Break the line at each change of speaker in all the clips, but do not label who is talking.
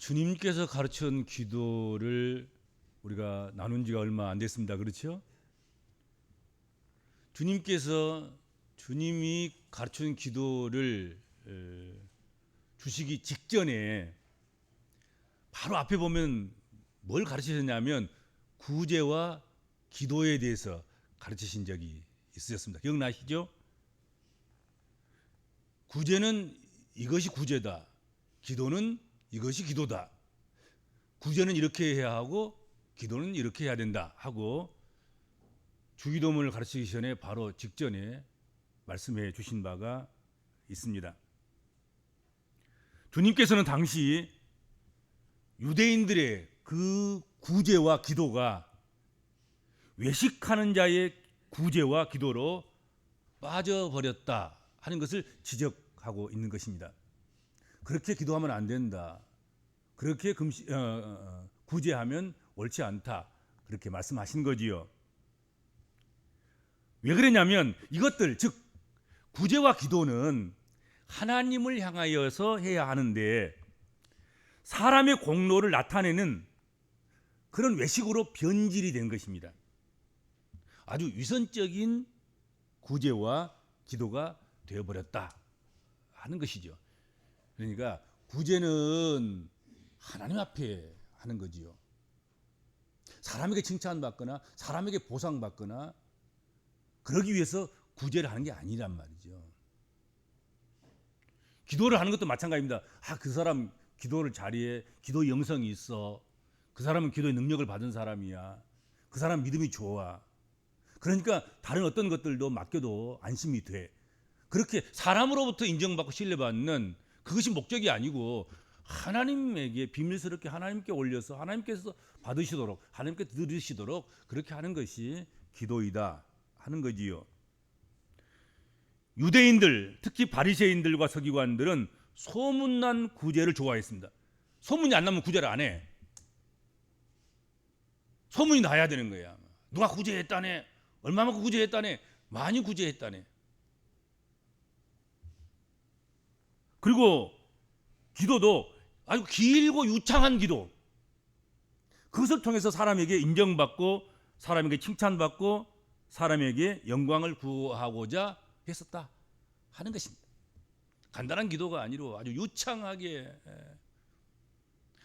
주님께서 가르친 기도를 우리가 나눈 지가 얼마 안 됐습니다. 그렇죠? 주님께서 주님이 가르친 기도를 에, 주시기 직전에 바로 앞에 보면 뭘 가르치셨냐면 구제와 기도에 대해서 가르치신 적이 있으셨습니다. 기억나시죠? 구제는 이것이 구제다. 기도는 이것이 기도다. 구제는 이렇게 해야 하고 기도는 이렇게 해야 된다 하고 주기도문을 가르치기 전에 바로 직전에 말씀해 주신 바가 있습니다. 주님께서는 당시 유대인들의 그 구제와 기도가 외식하는 자의 구제와 기도로 빠져버렸다 하는 것을 지적하고 있는 것입니다. 그렇게 기도하면 안 된다. 그렇게 금시, 어, 어, 구제하면 옳지 않다. 그렇게 말씀하신 거지요. 왜 그러냐면 이것들 즉 구제와 기도는 하나님을 향하여서 해야 하는데 사람의 공로를 나타내는 그런 외식으로 변질이 된 것입니다. 아주 위선적인 구제와 기도가 되어버렸다 하는 것이죠. 그러니까 구제는 하나님 앞에 하는 거지요. 사람에게 칭찬받거나 사람에게 보상받거나 그러기 위해서 구제를 하는 게 아니란 말이죠. 기도를 하는 것도 마찬가지입니다. 아, 그 사람 기도를 잘해. 기도 영성이 있어. 그 사람은 기도의 능력을 받은 사람이야. 그 사람 믿음이 좋아. 그러니까 다른 어떤 것들도 맡겨도 안심이 돼. 그렇게 사람으로부터 인정받고 신뢰받는 그것이 목적이 아니고 하나님에게 비밀스럽게 하나님께 올려서 하나님께서 받으시도록 하나님께 들으시도록 그렇게 하는 것이 기도이다 하는 거지요. 유대인들 특히 바리새인들과 서기관들은 소문난 구제를 좋아했습니다. 소문이 안 나면 구제를 안 해. 소문이 나야 되는 거야. 누가 구제했다네. 얼마만큼 구제했다네. 많이 구제했다네. 그리고 기도도 아주 길고 유창한 기도. 그것을 통해서 사람에게 인정받고 사람에게 칭찬받고 사람에게 영광을 구하고자 했었다 하는 것입니다. 간단한 기도가 아니로 아주 유창하게 예.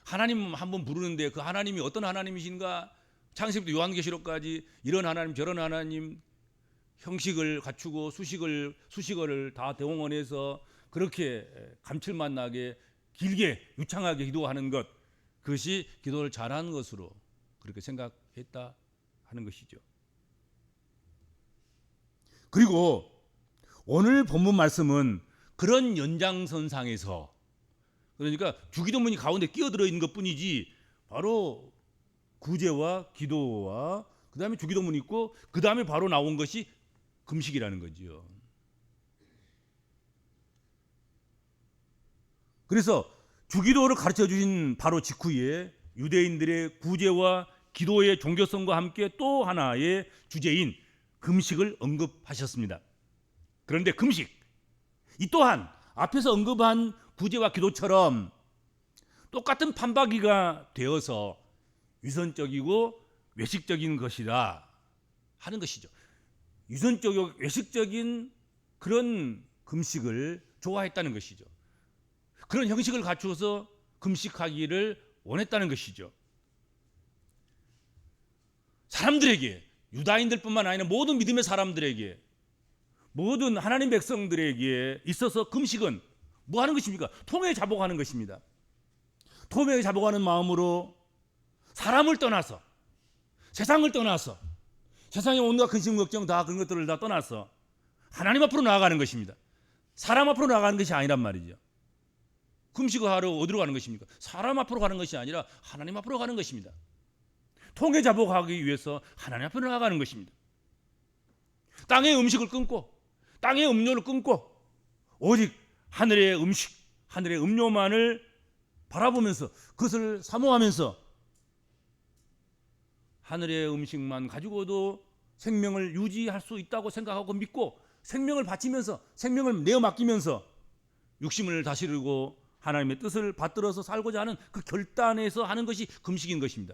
하나님 한번 부르는데 그 하나님이 어떤 하나님이신가 창세부터 요한계시록까지 이런 하나님 저런 하나님 형식을 갖추고 수식을 수식어를 다 대홍원해서 그렇게 감칠맛 나게 길게 유창하게 기도하는 것 그것이 기도를 잘하는 것으로 그렇게 생각했다 하는 것이죠. 그리고 오늘 본문 말씀은 그런 연장선상에서 그러니까 주기도문이 가운데 끼어들어 있는 것뿐이지 바로 구제와 기도와 그 다음에 주기도문이 있고 그 다음에 바로 나온 것이 금식이라는 거지요. 그래서 주기도를 가르쳐 주신 바로 직후에 유대인들의 구제와 기도의 종교성과 함께 또 하나의 주제인 금식을 언급하셨습니다. 그런데 금식 이 또한 앞에서 언급한 구제와 기도처럼 똑같은 판박이가 되어서 위선적이고 외식적인 것이다 하는 것이죠. 위선적이고 외식적인 그런 금식을 좋아했다는 것이죠. 그런 형식을 갖추어서 금식하기를 원했다는 것이죠. 사람들에게 유다인들뿐만 아니라 모든 믿음의 사람들에게 모든 하나님 백성들에게 있어서 금식은 뭐 하는 것입니까? 통에 자복하는 것입니다. 통에 자복하는 마음으로 사람을 떠나서 세상을 떠나서 세상의 온갖 근심 걱정 다 그런 것들을 다 떠나서 하나님 앞으로 나아가는 것입니다. 사람 앞으로 나가는 것이 아니란 말이죠. 금식을 하러 어디로 가는 것입니까? 사람 앞으로 가는 것이 아니라 하나님 앞으로 가는 것입니다. 통에 자복하기 위해서 하나님 앞으로 나가는 것입니다. 땅의 음식을 끊고 땅의 음료를 끊고 오직 하늘의 음식, 하늘의 음료만을 바라보면서 그것을 사모하면서 하늘의 음식만 가지고도 생명을 유지할 수 있다고 생각하고 믿고 생명을 바치면서 생명을 내어 맡기면서 육심을 다스리고 하나님의 뜻을 받들어서 살고자 하는 그 결단에서 하는 것이 금식인 것입니다.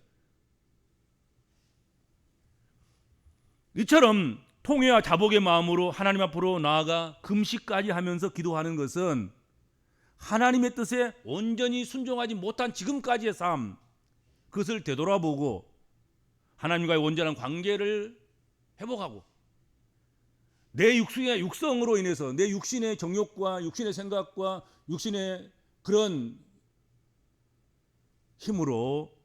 이처럼 통회와 자복의 마음으로 하나님 앞으로 나아가 금식까지 하면서 기도하는 것은 하나님의 뜻에 온전히 순종하지 못한 지금까지의 삶 그것을 되돌아보고 하나님과의 온전한 관계를 회복하고 내 육신의 육성으로 인해서 내 육신의 정욕과 육신의 생각과 육신의 그런 힘으로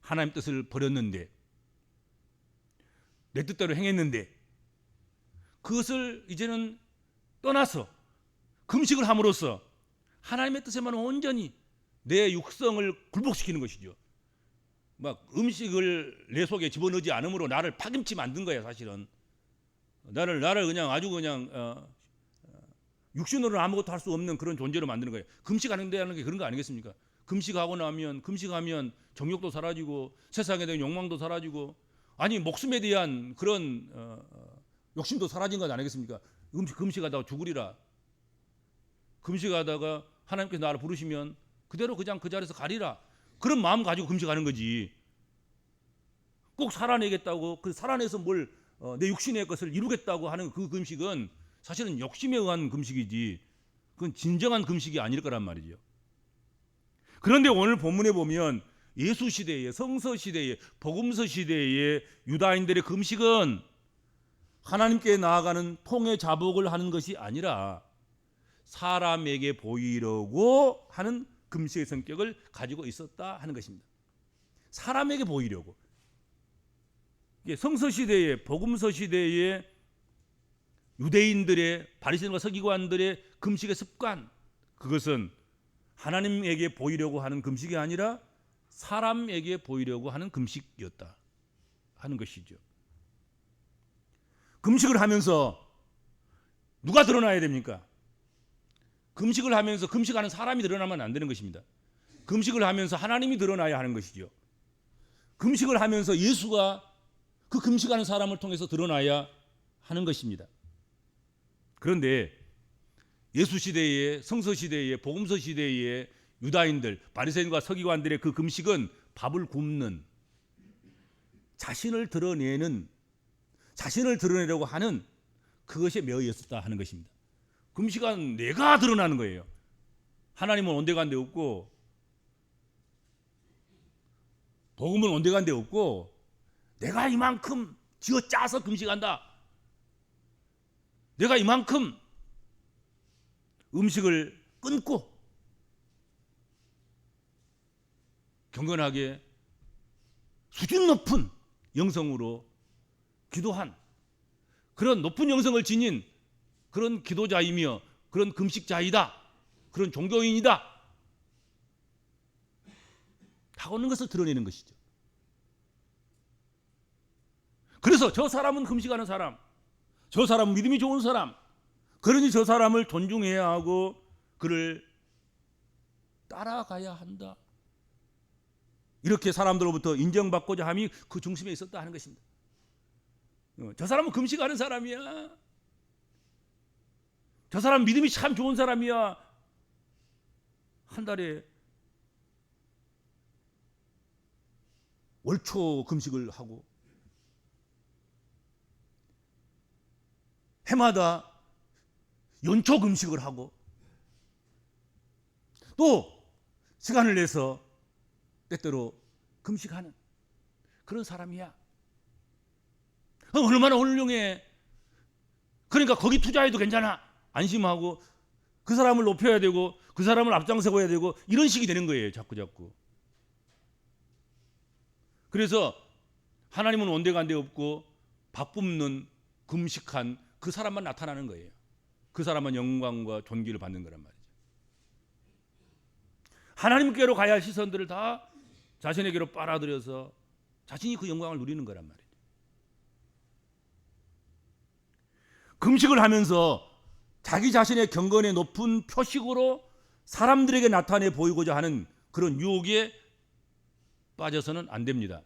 하나님 뜻을 버렸는데 내 뜻대로 행했는데 그것을 이제는 떠나서 금식을 함으로써 하나님의 뜻에만 온전히 내 육성을 굴복시키는 것이죠. 막 음식을 내 속에 집어넣지 않으므로 나를 파김치 만든 거야 사실은. 나를 나를 그냥 아주 그냥 어, 어, 육신으로는 아무것도 할 수 없는 그런 존재로 만드는 거예요. 금식하는 데하는 게 그런 거 아니겠습니까? 금식하고 나면 금식하면 정욕도 사라지고 세상에 대한 욕망도 사라지고 아니 목숨에 대한 그런 어, 어, 욕심도 사라진 것 아니겠습니까? 금식 금식하다가 죽으리라. 금식하다가 하나님께서 나를 부르시면 그대로 그냥 그 자리에서 가리라. 그런 마음 가지고 금식하는 거지. 꼭 살아내겠다고 그 살아내서 뭘 내 육신의 것을 이루겠다고 하는 그 금식은 사실은 욕심에 의한 금식이지. 그건 진정한 금식이 아닐 거란 말이죠. 그런데 오늘 본문에 보면 예수 시대에 성서 시대에 복음서 시대에 유다인들의 금식은 하나님께 나아가는 통의 자복을 하는 것이 아니라 사람에게 보이려고 하는 금식의 성격을 가지고 있었다 하는 것입니다. 사람에게 보이려고. 성서 시대에 복음서 시대에 유대인들의 바리새인과 서기관들의 금식의 습관 그것은 하나님에게 보이려고 하는 금식이 아니라 사람에게 보이려고 하는 금식이었다 하는 것이죠. 금식을 하면서 누가 드러나야 됩니까? 금식을 하면서 금식하는 사람이 드러나면 안 되는 것입니다. 금식을 하면서 하나님이 드러나야 하는 것이죠. 금식을 하면서 예수가 그 금식하는 사람을 통해서 드러나야 하는 것입니다. 그런데 예수 시대에 성서 시대에 복음서 시대에 유다인들 바리새인과 서기관들의 그 금식은 밥을 굽는 자신을 드러내는 자신을 드러내려고 하는 그것에 매여 있었다 하는 것입니다. 금식은 내가 드러나는 거예요. 하나님은 온데간데 없고 복음은 온데간데 없고 내가 이만큼 쥐어 짜서 금식한다. 내가 이만큼 음식을 끊고 경건하게 수준 높은 영성으로 기도한 그런 높은 영성을 지닌 그런 기도자이며 그런 금식자이다. 그런 종교인이다. 하고는 것을 드러내는 것이죠. 그래서 저 사람은 금식하는 사람, 저 사람은 믿음이 좋은 사람, 그러니 저 사람을 존중해야 하고 그를 따라가야 한다. 이렇게 사람들로부터 인정받고자 함이 그 중심에 있었다 하는 것입니다. 어, 저 사람은 금식하는 사람이야. 저 사람 믿음이 참 좋은 사람이야. 한 달에 월초 금식을 하고 해마다 연초 금식을 하고 또 시간을 내서 때때로 금식하는 그런 사람이야. 어, 얼마나 훌륭해. 그러니까 거기 투자해도 괜찮아. 안심하고 그 사람을 높여야 되고 그 사람을 앞장서고 야 되고 이런 식이 되는 거예요. 자꾸 자꾸. 그래서 하나님은 온데간데 없고 바쁨는 금식한 그 사람만 나타나는 거예요. 그 사람은 영광과 존귀를 받는 거란 말이죠. 하나님께로 가야 할 시선들을 다 자신에게로 빨아들여서 자신이 그 영광을 누리는 거란 말이죠. 금식을 하면서 자기 자신의 경건의 높은 표식으로 사람들에게 나타내 보이고자 하는 그런 유혹에 빠져서는 안 됩니다.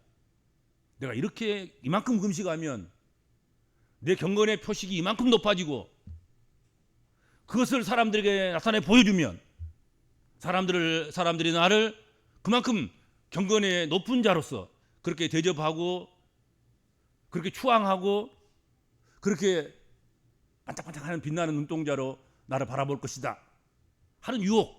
내가 이렇게 이만큼 금식하면 내 경건의 표식이 이만큼 높아지고 그것을 사람들에게 나타내 보여주면 사람들을 사람들이 나를 그만큼 경건의 높은 자로서 그렇게 대접하고 그렇게 추앙하고 그렇게 반짝반짝하는 빛나는 눈동자로 나를 바라볼 것이다 하는 유혹.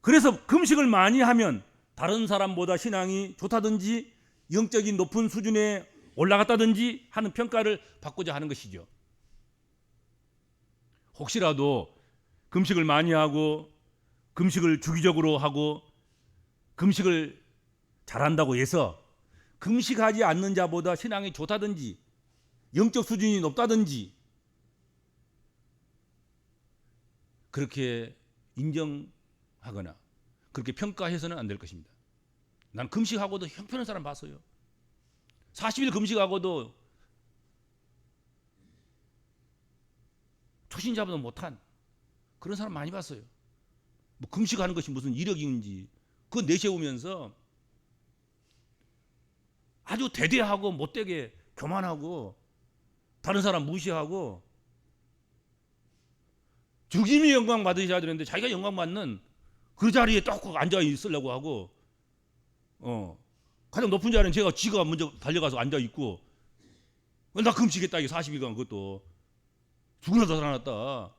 그래서 금식을 많이 하면 다른 사람보다 신앙이 좋다든지 영적인 높은 수준에 올라갔다든지 하는 평가를 받고자 하는 것이죠. 혹시라도 금식을 많이 하고 금식을 주기적으로 하고 금식을 잘한다고 해서 금식하지 않는 자보다 신앙이 좋다든지 영적 수준이 높다든지 그렇게 인정하거나 그렇게 평가해서는 안 될 것입니다. 난 금식하고도 형편한 사람 봤어요. 40일 금식하고도 초신자보다 못한 그런 사람 많이 봤어요. 뭐 금식하는 것이 무슨 이력인지 그거 내세우면서 아주 대대하고 못되게 교만하고 다른 사람 무시하고 주님이 영광 받으셔야 되는데 자기가 영광 받는 그 자리에 딱 앉아 있으려고 하고 어 가장 높은 자리는 제가 지가 먼저 달려가서 앉아 있고. 나 금식했다 이게 40일간 그것도. 죽으나 더 살아났다.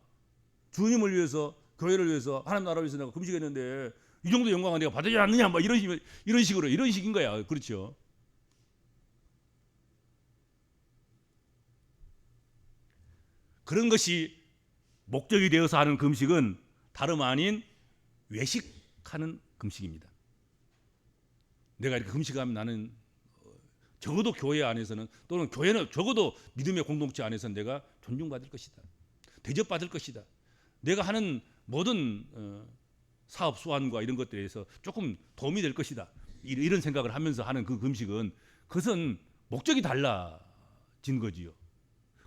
주님을 위해서 교회를 위해서 하나님 나라를 위해서 내가 금식했는데 이 정도 영광은 내가 받아야 않느냐 막 이런 식 이런 식으로 이런 식인 거야. 그렇죠? 그런 것이 목적이 되어서 하는 금식은 다름 아닌 외식하는 금식입니다. 내가 이렇게 금식하면 나는 어, 적어도 교회 안에서는 또는 교회는 적어도 믿음의 공동체 안에서 내가 존중받을 것이다. 대접받을 것이다. 내가 하는 모든 어, 사업 수완과 이런 것들에서 조금 도움이 될 것이다. 이런 생각을 하면서 하는 그 금식은 그것은 목적이 달라진 거지요.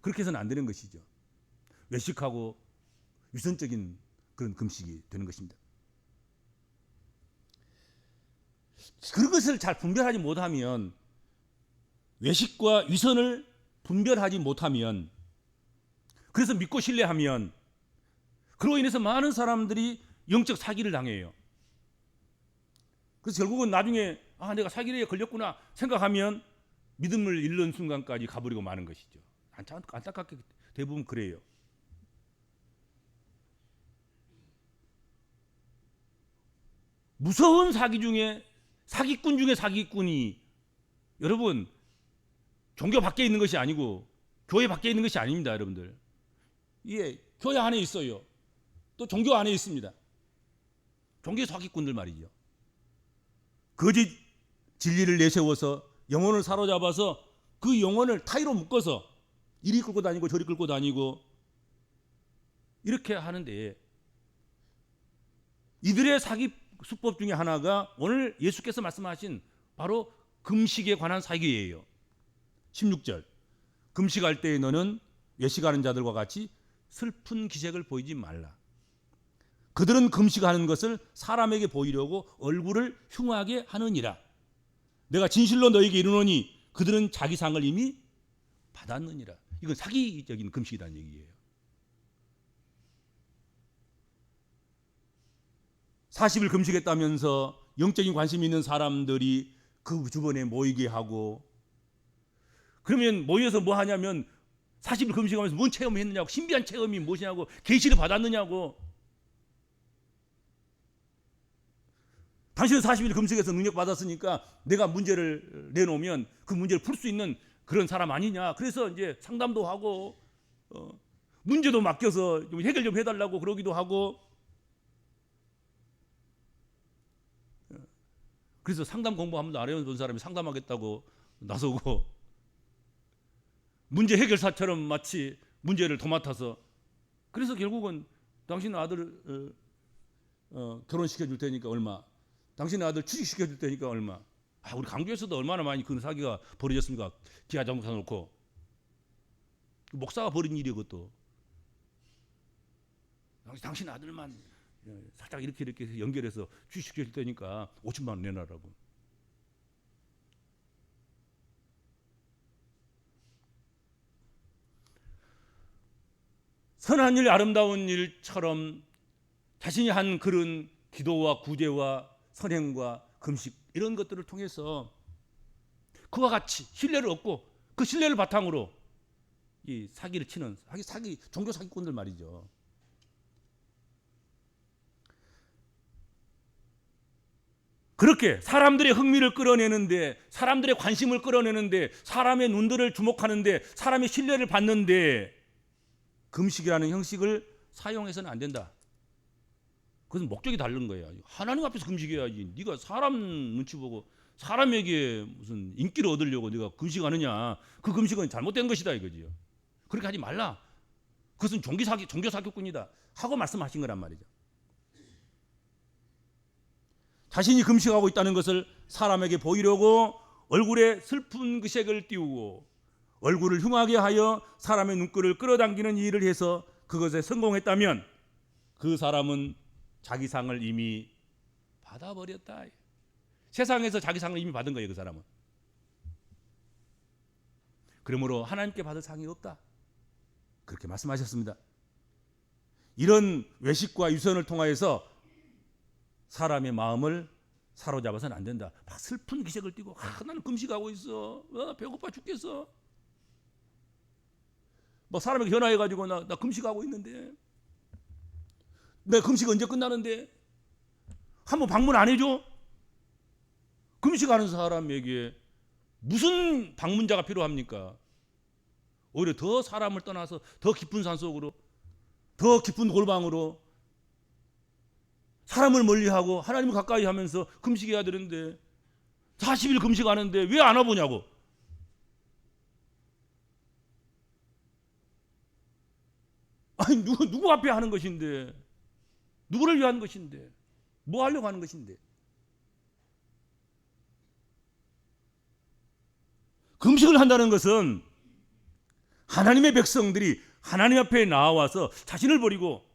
그렇게 해서는 안 되는 것이죠. 외식하고 위선적인 그런 금식이 되는 것입니다. 그런 것을 잘 분별하지 못하면 외식과 위선을 분별하지 못하면 그래서 믿고 신뢰하면 그로 인해서 많은 사람들이 영적 사기를 당해요. 그래서 결국은 나중에 아 내가 사기에 걸렸구나 생각하면 믿음을 잃는 순간까지 가버리고 마는 것이죠. 안타깝게 대부분 그래요. 무서운 사기 중에 사기꾼 중에 사기꾼이 여러분 종교 밖에 있는 것이 아니고 교회 밖에 있는 것이 아닙니다, 여러분들. 예, 교회 안에 있어요. 또 종교 안에 있습니다. 종교 사기꾼들 말이죠. 거짓 진리를 내세워서 영혼을 사로잡아서 그 영혼을 타이로 묶어서 이리 끌고 다니고 저리 끌고 다니고 이렇게 하는데 이들의 사기 수법 중에 하나가 오늘 예수께서 말씀하신 바로 금식에 관한 사기예요. 16절. 금식할 때에 너는 외식하는 자들과 같이 슬픈 기색을 보이지 말라. 그들은 금식하는 것을 사람에게 보이려고 얼굴을 흉하게 하느니라. 내가 진실로 너에게 이르노니 그들은 자기 상을 이미 받았느니라. 이건 사기적인 금식이라는 얘기예요. 40일 금식했다면서 영적인 관심 있는 사람들이 그 주변에 모이게 하고 그러면 모여서 뭐 하냐면 40일 금식하면서 뭔 체험했느냐고 신비한 체험이 무엇이냐고 계시를 받았느냐고. 당신은 40일 금식해서 능력 받았으니까 내가 문제를 내놓으면 그 문제를 풀 수 있는 그런 사람 아니냐. 그래서 이제 상담도 하고 어, 문제도 맡겨서 좀 해결 좀 해달라고 그러기도 하고 그래서 상담 공부하면 아래원 본 사람이 상담하겠다고 나서고. 문제 해결사처럼 마치 문제를 도맡아서. 그래서 결국은 당신 아들 어, 어, 결혼시켜 줄 테니까 얼마. 당신 아들 취직시켜 줄 테니까 얼마. 아, 우리 강주에서도 얼마나 많이 그 사기가 벌어졌습니까? 기아 자동차 놓고. 목사가 벌인 일이 그것도. 당신 아들만 예, 살짝 이렇게 이렇게 연결해서 취직시켜 줄 테니까 5천만 원 내놔라고. 선한 일, 아름다운 일처럼 자신이 한 그런 기도와 구제와 선행과 금식 이런 것들을 통해서 그와 같이 신뢰를 얻고 그 신뢰를 바탕으로 이 사기를 치는 사기 사기 종교 사기꾼들 말이죠. 그렇게 사람들의 흥미를 끌어내는데 사람들의 관심을 끌어내는데 사람의 눈들을 주목하는데 사람의 신뢰를 받는데 금식이라는 형식을 사용해서는 안 된다. 그것은 목적이 다른 거예요. 하나님 앞에서 금식해야지. 네가 사람 눈치 보고 사람에게 무슨 인기를 얻으려고 네가 금식하느냐? 그 금식은 잘못된 것이다 이거지요. 그렇게 하지 말라. 그것은 종교 사기 종교 사기꾼이다. 하고 말씀하신 거란 말이죠. 자신이 금식하고 있다는 것을 사람에게 보이려고 얼굴에 슬픈 그색을 띄우고 얼굴을 흉하게 하여 사람의 눈길을 끌어당기는 일을 해서 그것에 성공했다면 그 사람은 자기 상을 이미 받아버렸다. 세상에서 자기 상을 이미 받은 거예요, 그 사람은. 그러므로 하나님께 받을 상이 없다. 그렇게 말씀하셨습니다. 이런 외식과 유선을 통하여서 사람의 마음을 사로잡아서는 안 된다. 막 슬픈 기색을 띠고 아, 나는 금식하고 있어. 어, 배고파 죽겠어. 뭐 사람에게 전화해 가지고 나, 나 금식하고 있는데 내 금식 언제 끝나는데 한번 방문 안 해줘? 금식하는 사람에게 무슨 방문자가 필요합니까? 오히려 더 사람을 떠나서 더 깊은 산 속으로 더 깊은 골방으로 사람을 멀리하고 하나님을 가까이 하면서 금식해야 되는데 40일 금식하는데 왜 안 와보냐고. 아니 누구 누구 앞에 하는 것인데? 누구를 위한 것인데? 뭐 하려고 하는 것인데? 금식을 한다는 것은 하나님의 백성들이 하나님 앞에 나와서 자신을 버리고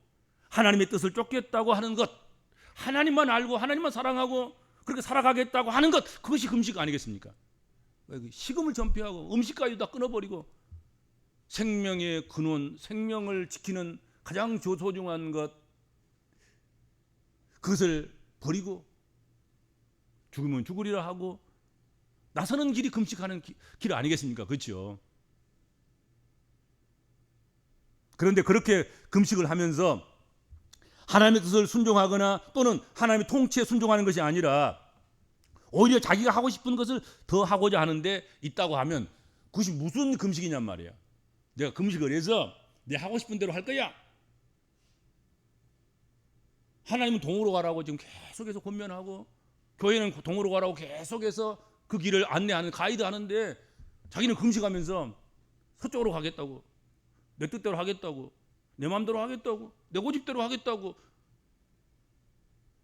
하나님의 뜻을 쫓겠다고 하는 것 하나님만 알고 하나님만 사랑하고 그렇게 살아가겠다고 하는 것 그것이 금식 아니겠습니까? 식음을 전폐하고 음식까지 다 끊어버리고 생명의 근원, 생명을 지키는 가장 소중한 것 그것을 버리고 죽으면 죽으리라 하고 나서는 길이 금식하는 기, 길 아니겠습니까? 그렇죠? 그런데 그렇게 금식을 하면서 하나님의 뜻을 순종하거나 또는 하나님의 통치에 순종하는 것이 아니라 오히려 자기가 하고 싶은 것을 더 하고자 하는데 있다고 하면 그것이 무슨 금식이냔 말이야. 내가 금식을 해서 내 하고 싶은 대로 할 거야. 하나님은 동으로 가라고 지금 계속해서 권면하고 교회는 동으로 가라고 계속해서 그 길을 안내하는 가이드 하는데 자기는 금식하면서 서쪽으로 가겠다고 내 뜻대로 하겠다고 내 마음대로 하겠다고 내 고집대로 하겠다고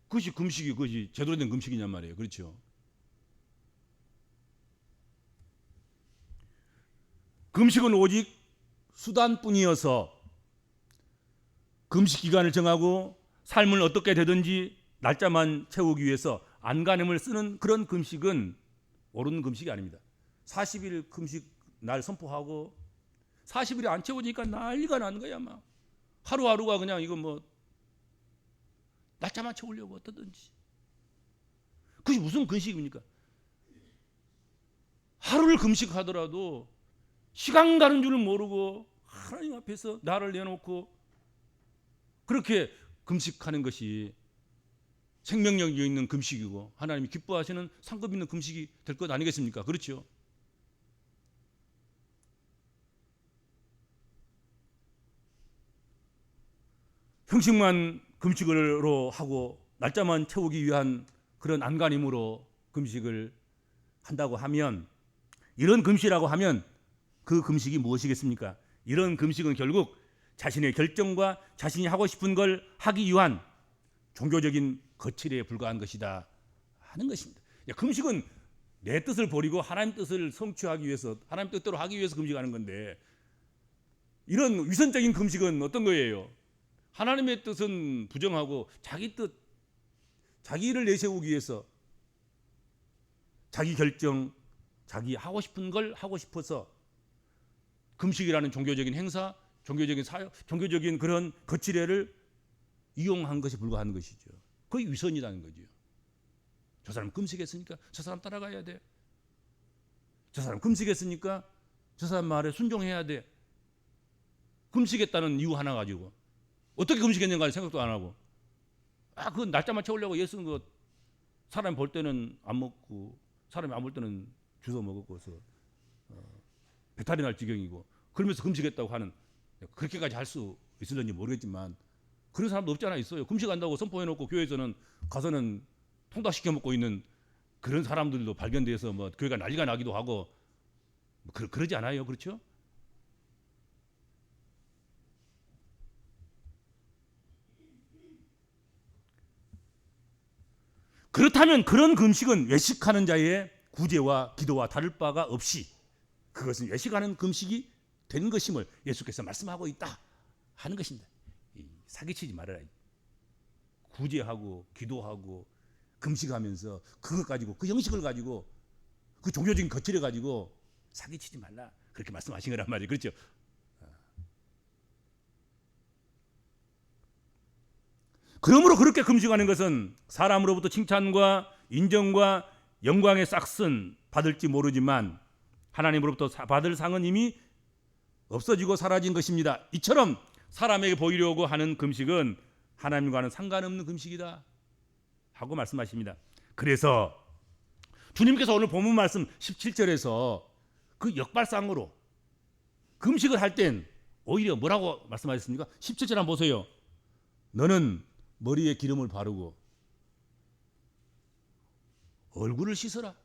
그것이 금식이 그것이 제대로 된 금식이냔 말이에요. 그렇죠? 금식은 오직 수단뿐이어서 금식 기간을 정하고 삶을 어떻게 되든지 날짜만 채우기 위해서 안간힘을 쓰는 그런 금식은 옳은 금식이 아닙니다. 40일 금식 날 선포하고 40일이 안 채워지니까 난리가 나는 거야 막 하루하루가 그냥 이거 뭐 날짜만 채우려고 어떠든지 그게 무슨 금식입니까? 하루를 금식하더라도 시간 가는 줄을 모르고 하나님 앞에서 나를 내놓고 그렇게 금식하는 것이 생명력이 있는 금식이고 하나님이 기뻐하시는 상급 있는 금식이 될 것 아니겠습니까? 그렇죠? 형식만 금식으로 하고 날짜만 채우기 위한 그런 안간힘으로 금식을 한다고 하면 이런 금식이라고 하면 그 금식이 무엇이겠습니까? 이런 금식은 결국 자신의 결정과 자신이 하고 싶은 걸 하기 위한 종교적인 거칠에 불과한 것이다 하는 것입니다. 금식은 내 뜻을 버리고 하나님 뜻을 성취하기 위해서 하나님 뜻대로 하기 위해서 금식하는 건데 이런 위선적인 금식은 어떤 거예요? 하나님의 뜻은 부정하고 자기 뜻, 자기 일을 내세우기 위해서 자기 결정, 자기 하고 싶은 걸 하고 싶어서 금식이라는 종교적인 행사, 종교적인 사역, 종교적인 그런 거칠애를 이용한 것이 불과한 것이죠. 그게 위선이라는 거죠. 저 사람 금식했으니까 저 사람 따라가야 돼. 저 사람 금식했으니까 저 사람 말에 순종해야 돼. 금식했다는 이유 하나 가지고 어떻게 금식했는가 생각도 안 하고 아 그 날짜만 채우려고 예수는 그 사람이 볼 때는 안 먹고 사람이 안 볼 때는 주워 먹었고서 어, 배탈이 날 지경이고 그러면서 금식했다고 하는 그렇게까지 할 수 있을는지 모르겠지만 그런 사람도 없지 않아 있어요. 금식한다고 선포해놓고 교회에서는 가서는 통닭시켜 먹고 있는 그런 사람들도 발견돼서 뭐 교회가 난리가 나기도 하고 뭐 그, 그러지 않아요, 그렇죠? 그렇다면 그런 금식은 외식하는 자의 구제와 기도와 다를 바가 없이 그것은 외식하는 금식이 된 것임을 예수께서 말씀하고 있다 하는 것입니다. 이 사기치지 말아라. 구제하고 기도하고 금식하면서 그것 가지고 그 형식을 가지고 그 종교적인 거칠을 가지고 사기치지 말라 그렇게 말씀하신 거란 말이에요. 그렇죠? 그러므로 그렇게 금식하는 것은 사람으로부터 칭찬과 인정과 영광의 싹슨 받을지 모르지만 하나님으로부터 사- 받을 상은 이미 없어지고 사라진 것입니다. 이처럼 사람에게 보이려고 하는 금식은 하나님과는 상관없는 금식이다 하고 말씀하십니다. 그래서 주님께서 오늘 본문 말씀 17절에서 그 역발상으로 금식을 할 땐 오히려 뭐라고 말씀하셨습니까? 17절 한번 보세요. 너는 머리에 기름을 바르고 얼굴을 씻어라.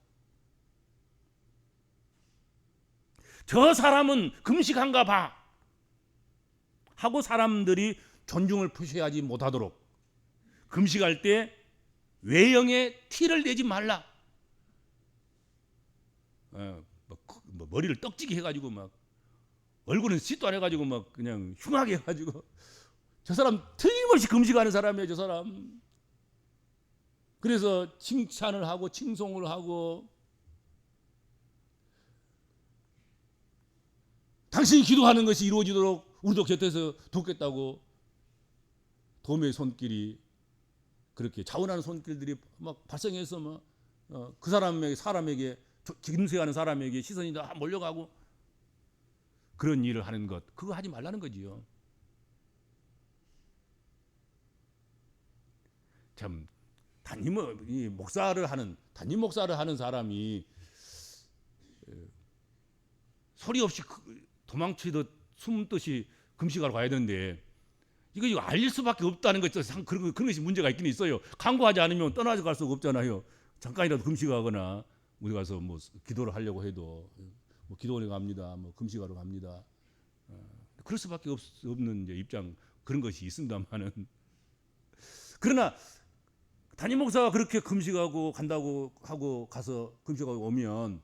저 사람은 금식한가 봐. 하고 사람들이 존중을 표시하지 못하도록 금식할 때 외형에 티를 내지 말라. 어, 뭐, 머리를 떡지게 해가지고 막 얼굴은 씻도 안 해가지고 막 그냥 흉하게 해가지고 저 사람 틀림없이 금식하는 사람이에요, 저 사람. 그래서 칭찬을 하고 칭송을 하고 당신이 기도하는 것이 이루어지도록 우리도 곁에서 돕겠다고 도움의 손길이 그렇게 자원하는 손길들이 막 발생해서 막 어, 그 사람에게 사람에게 김수하는 사람에게 시선이 다 몰려가고 그런 일을 하는 것 그거 하지 말라는 거지요. 참 담임 이 목사를 하는 담임 목사를 하는 사람이 에, 소리 없이 그- 도망치듯 숨듯이 금식하러 가야 되는데 이거 이거 알릴 수밖에 없다는 것 상- 그런 그런 것이 문제가 있긴 있어요. 강구하지 않으면 떠나서 갈 수가 없잖아요. 잠깐이라도 금식하거나 우리 가서 뭐 기도를 하려고 해도 뭐 기도원에 갑니다. 뭐 금식하러 갑니다. 어, 그럴 수밖에 없, 없는 입장 그런 것이 있습니다만은 그러나 담임 목사가 그렇게 금식하고 간다고 하고 가서 금식하고 오면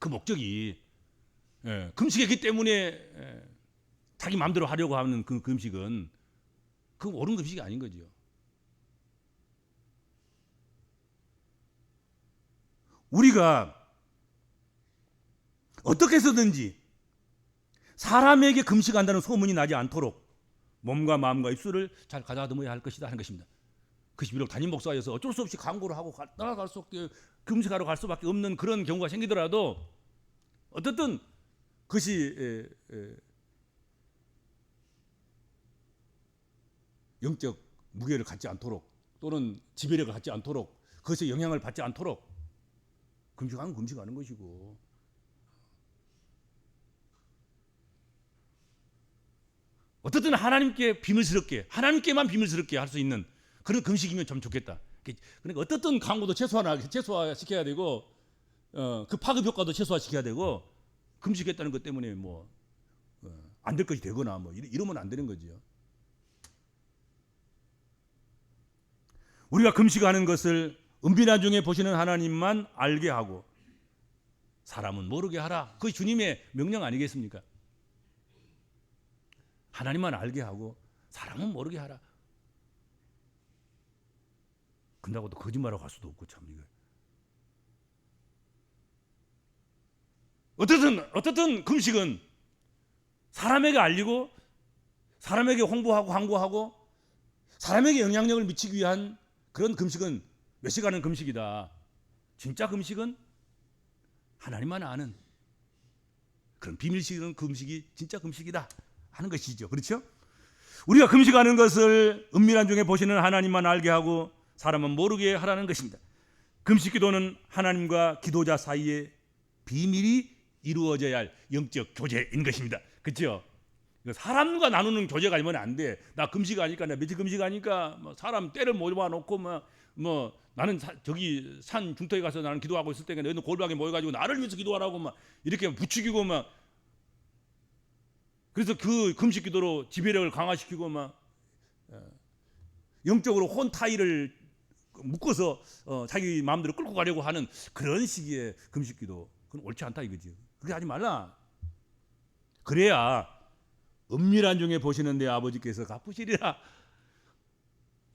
그 목적이 예, 금식했기 때문에 예, 자기 마음대로 하려고 하는 그 금식은 그 옳은 금식이 아닌 거죠. 우리가 어떻게 해서든지 사람에게 금식한다는 소문이 나지 않도록 몸과 마음과 입술을 잘 가다듬어야 할 것이다 하는 것입니다. 그것이 비록 담임 목사여서 어쩔 수 없이 광고를 하고 가- 따라갈 수 없게 금식하러 갈 수밖에 없는 그런 경우가 생기더라도 어떻든 그것이 에, 에, 영적 무게를 갖지 않도록 또는 지배력을 갖지 않도록 그것에 영향을 받지 않도록 금식하는 금식하는 것이고. 어떻든 하나님께 비밀스럽게 하나님께만 비밀스럽게 할 수 있는 그런 금식이면 참 좋겠다. 그러니까 어떻든 광고도 최소화 최소화 시켜야 되고 어, 그 파급 효과도 최소화 시켜야 되고 금식했다는 것 때문에 뭐 안될 것이 되거나 뭐 이러- 이러면 안 되는 거죠. 우리가 금식하는 것을 은비나 중에 보시는 하나님만 알게 하고 사람은 모르게 하라. 그게 주님의 명령 아니겠습니까? 하나님만 알게 하고 사람은 모르게 하라. 근다고 또 거짓말하고 갈 수도 없고 참 이거. 어떻든 어떻든 금식은 사람에게 알리고 사람에게 홍보하고 광고하고 사람에게 영향력을 미치기 위한 그런 금식은 외식하는 금식이다. 진짜 금식은 하나님만 아는 그런 비밀식은 금식이 진짜 금식이다 하는 것이죠. 그렇죠? 우리가 금식하는 것을 은밀한 중에 보시는 하나님만 알게 하고 사람은 모르게 하라는 것입니다. 금식 기도는 하나님과 기도자 사이에 비밀이 이루어져야 할 영적 교제인 것입니다. 그렇죠? 사람과 나누는 교제가 아니면 안 돼. 나 금식하니까 나 며칠 금식하니까 뭐 사람 때를 모아놓고 뭐, 뭐 나는 사- 저기 산 중턱에 가서 나는 기도하고 있을 때 너희는 골방에 모여가지고 나를 위해서 기도하라고 막 이렇게 부추기고 막 그래서 그 금식 기도로 지배력을 강화시키고 막 어, 영적으로 혼 타이를 묶어서 어, 자기 마음대로 끌고 가려고 하는 그런 식의 금식 기도 그건 옳지 않다 이거지. 그렇게 하지 말라. 그래야 은밀한 중에 보시는 내 아버지께서 갚으시리라.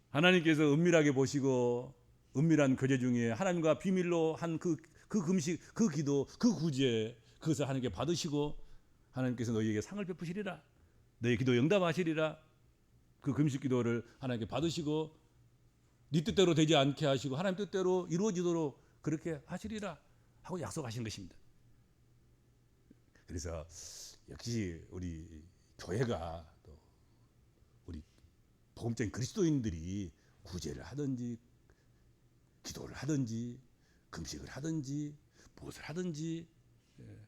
하나님께서 은밀하게 보시고 은밀한 교제 중에 하나님과 비밀로 한 그 그 금식, 그 기도, 그 구제 그것을 하나님께 받으시고 하나님께서 너희에게 상을 베푸시리라. 너희 기도 응답하시리라. 그 금식 기도를 하나님께 받으시고 네 뜻대로 되지 않게 하시고 하나님 뜻대로 이루어지도록 그렇게 하시리라 하고 약속하신 것입니다. 그래서 역시 우리 교회가 또 우리 복음적인 그리스도인들이 구제를 하든지 기도를 하든지 금식을 하든지 무엇을 하든지 예,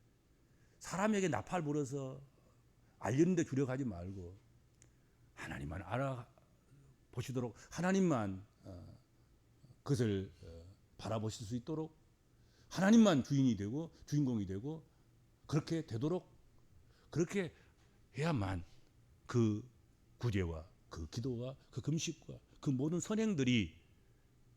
사람에게 나팔 불어서 알리는 데 주력하지 말고 하나님만 알아 보시도록 하나님만 어, 그것을 어, 바라보실 수 있도록 하나님만 주인이 되고 주인공이 되고 그렇게 되도록 그렇게 해야만 그 구제와 그 기도와 그 금식과 그 모든 선행들이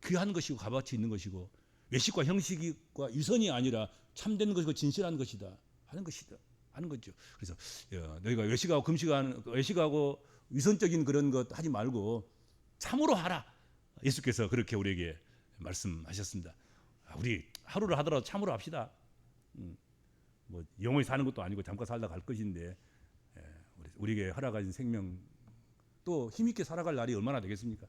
귀한 것이고 값어치 있는 것이고 외식과 형식과 유선이 아니라 참된 것이고 진실한 것이다 하는 것이다 하는 거죠. 그래서 어, 너희가 외식하고 금식하는 외식하고 위선적인 그런 것 하지 말고 참으로 하라. 예수께서 그렇게 우리에게 말씀하셨습니다. 아, 우리 하루를 하더라도 참으로 합시다. 음, 뭐 영원히 사는 것도 아니고 잠깐 살다 갈 것인데 예, 우리- 우리에게 허락하신 생명 또 힘있게 살아갈 날이 얼마나 되겠습니까?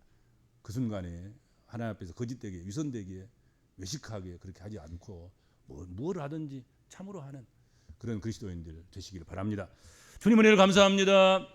그 순간에 하나님 앞에서 거짓되게 위선되게 외식하게 그렇게 하지 않고 뭐, 뭘 하든지 참으로 하는 그런 그리스도인들 되시기를 바랍니다. 주님 은혜를 감사합니다.